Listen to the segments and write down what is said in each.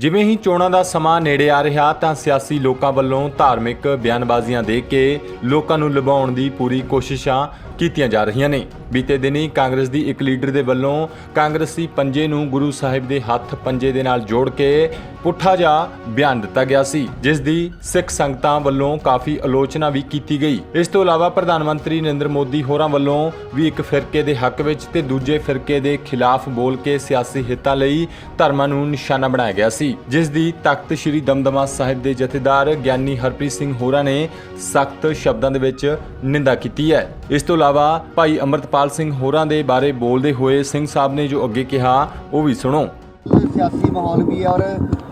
ਜਿਵੇਂ ਹੀ ਚੋਣਾਂ ਦਾ ਸਮਾਂ ਨੇੜੇ ਆ ਰਿਹਾ ਤਾਂ ਸਿਆਸੀ ਲੋਕਾਂ ਵੱਲੋਂ ਧਾਰਮਿਕ ਬਿਆਨਬਾਜ਼ੀਆਂ ਦੇ ਕੇ ਲੋਕਾਂ ਨੂੰ ਲੁਭਾਉਣ ਦੀ ਪੂਰੀ ਕੋਸ਼ਿਸ਼ਾਂ ਕੀਤੀਆਂ ਜਾ ਰਹੀਆਂ ਨੇ। ਬੀਤੇ ਦਿਨੀ ਕਾਂਗਰਸ ਦੀ ਇੱਕ ਲੀਡਰ ਦੇ ਵੱਲੋਂ ਕਾਂਗਰਸੀ ਪੰਜੇ ਨੂੰ ਗੁਰੂ ਸਾਹਿਬ ਦੇ ਹੱਥ ਪੰਜੇ ਦੇ ਨਾਲ ਜੋੜ ਕੇ ਪੁੱਠਾ ਜਿਹਾ ਬਿਆਨ ਦਿੱਤਾ ਗਿਆ ਸੀ ਜਿਸ ਦੀ ਸਿੱਖ ਸੰਗਤਾਂ ਵੱਲੋਂ ਕਾਫੀ ਆਲੋਚਨਾ ਵੀ ਕੀਤੀ ਗਈ। ਇਸ ਤੋਂ ਇਲਾਵਾ ਪ੍ਰਧਾਨ ਮੰਤਰੀ ਨਰਿੰਦਰ ਮੋਦੀ ਹੋਰਾਂ ਵੱਲੋਂ ਵੀ ਇੱਕ ਫਿਰਕੇ ਦੇ ਹੱਕ ਵਿੱਚ ਤੇ ਦੂਜੇ ਫਿਰਕੇ ਦੇ ਖਿਲਾਫ ਬੋਲ ਕੇ ਸਿਆਸੀ ਹਿੱਤਾਂ ਲਈ ਧਰਮਾਂ ਨੂੰ ਨਿਸ਼ਾਨਾ ਬਣਾਇਆ ਗਿਆ ਸੀ ਜਿਸ ਦੀ ਤਖਤ ਸ੍ਰੀ ਦਮਦਮਾ ਸਾਹਿਬ ਦੇ ਜਥੇਦਾਰ ਗਿਆਨੀ ਹਰਪ੍ਰੀਤ ਸਿੰਘ ਹੋਰਾਂ ਨੇ ਸਖਤ ਸ਼ਬਦਾਂ ਦੇ ਵਿੱਚ ਨਿੰਦਾ ਕੀਤੀ ਹੈ। ਇਸ ਤੋਂ ਇਲਾਵਾ ਭਾਈ ਅਮਰਤਪਾਲ ਸਿੰਘ ਹੋਰਾਂ ਦੇ ਬਾਰੇ ਬੋਲਦੇ ਹੋਏ ਸਿੰਘ ਸਾਹਿਬ ਨੇ ਜੋ ਅੱਗੇ ਕਿਹਾ, ਉਹ ਵੀ ਸੁਣੋ। ਸਿਆਸੀ ਮਾਹੌਲ ਵੀ ਔਰ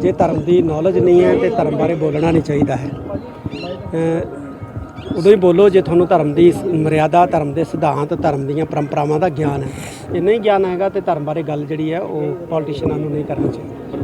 ਜੇ ਧਰਮ ਦੀ ਨੌਲੇਜ ਨਹੀਂ ਹੈ ਤੇ ਧਰਮ ਬਾਰੇ ਬੋਲਣਾ ਨਹੀਂ ਚਾਹੀਦਾ ਹੈ। ਉਦੋਂ ਹੀ ਬੋਲੋ ਜੇ ਤੁਹਾਨੂੰ ਧਰਮ ਦੀ ਮਰਿਆਦਾ, ਧਰਮ ਦੇ ਸਿਧਾਂਤ, ਧਰਮ ਦੀਆਂ ਪਰੰਪਰਾਵਾਂ ਦਾ ਗਿਆਨ ਹੈ। ਇਹ ਨਹੀਂ ਗਿਆਨ ਹੈਗਾ ਤੇ ਧਰਮ ਬਾਰੇ ਗੱਲ ਜਿਹੜੀ ਹੈ ਉਹ ਪੋਲੀਟੀਸ਼ੀਅਨਾਂ ਨੂੰ ਨਹੀਂ ਕਰਨੀ ਚਾਹੀਦੀ।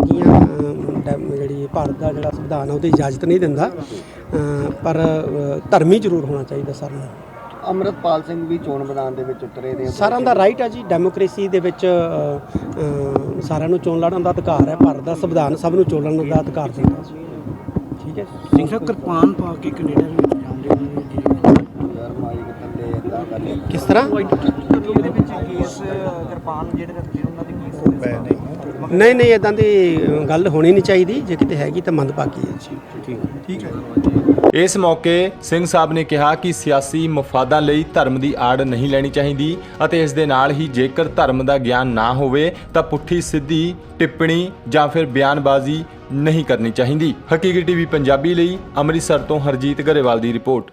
ਹੈਗੀਆਂ ਅ, ਡੈ- ਜਿਹੜੀ ਭਾਰਤ ਦਾ ਜਿਹੜਾ ਸੰਵਿਧਾਨ ਹੈ ਉਹਦੀ ਇਜਾਜ਼ਤ ਨਹੀਂ ਦਿੰਦਾ। ਅ, ਪਰ ਅ, ਧਰਮੀ ਜ਼ਰੂਰ ਹੋਣਾ ਚਾਹੀਦਾ ਸਾਰਿਆਂ ਨੂੰ। ਅਮਰਤਪਾਲ ਸਿੰਘ ਵੀ ਚੋਣ ਮੈਦਾਨ ਦੇ ਵਿੱਚ ਉਤਰੇ ਨੇ। ਸਾਰਿਆਂ ਦਾ ਰਾਈਟ ਹੈ ਜੀ। ਡੈਮੋਕ੍ਰੇਸੀ ਦੇ ਵਿੱਚ ਅ, ਅ, ਸਾਰਿਆਂ ਨੂੰ ਚੋਣ ਲੜਨ ਦਾ ਅਧਿਕਾਰ ਹੈ। ਭਾਰਤ ਦਾ ਸੰਵਿਧਾਨ ਸਭ ਨੂੰ ਚੋਣ ਲੜਨ ਦਾ ਅਧਿਕਾਰ ਦਿੰਦਾ। ਠੀਕ ਹੈ ਸਿੰਘ ਸਾਹਿਬ ਕਿਰਪਾਨ ਪਾ ਕੇ ਕੈਨੇਡਾ ਦੇ ਵਿੱਚ ਜਾਂਦੇ ਨੇ ਜੀ ਯਾਰ ਮਾਈਕ ਥੱਲੇ ਏਦਾਂ ਗੱਲ ਕਿਸ ਤਰ੍ਹਾਂ? ਇਹਦੇ ਵਿੱਚ ਕੇਸ ਕਿਰਪਾਨ ਜਿਹੜੇ ਰੱਖੇ ਉਹਨਾਂ ਦੇ ਕੇਸ ਨਹੀਂ ਨਹੀਂ ਇਦਾਂ ਦੀ ਗੱਲ ਹੋਣੀ ਨਹੀਂ ਚਾਹੀਦੀ। ਜੇ ਕਿਤੇ ਹੈਗੀ ਤਾਂ ਮੰਦਭਾਗੀ ਹੈ ਜੀ। ਠੀਕ ਹੈ। ਇਸ ਮੌਕੇ ਸਿੰਘ ਸਾਹਿਬ ਨੇ ਕਿਹਾ ਕਿ ਸਿਆਸੀ ਮਫਾਦਾਂ ਲਈ ਧਰਮ ਦੀ ਆੜ ਨਹੀਂ ਲੈਣੀ ਚਾਹੀਦੀ ਅਤੇ ਇਸ ਦੇ ਨਾਲ ਹੀ ਜੇਕਰ ਧਰਮ ਦਾ ਗਿਆਨ ਨਾ ਹੋਵੇ ਤਾਂ ਪੁੱਠੀ ਸਿੱਧੀ ਟਿੱਪਣੀ ਜਾਂ ਫਿਰ ਬਿਆਨਬਾਜ਼ੀ ਨਹੀਂ ਕਰਨੀ ਚਾਹੀਦੀ। ਹਕੀਕੀ ਟੀਵੀ ਪੰਜਾਬੀ ਲਈ ਅੰਮ੍ਰਿਤਸਰ ਤੋਂ ਹਰਜੀਤ ਗਰੇਵਾਲ ਦੀ ਰਿਪੋਰਟ।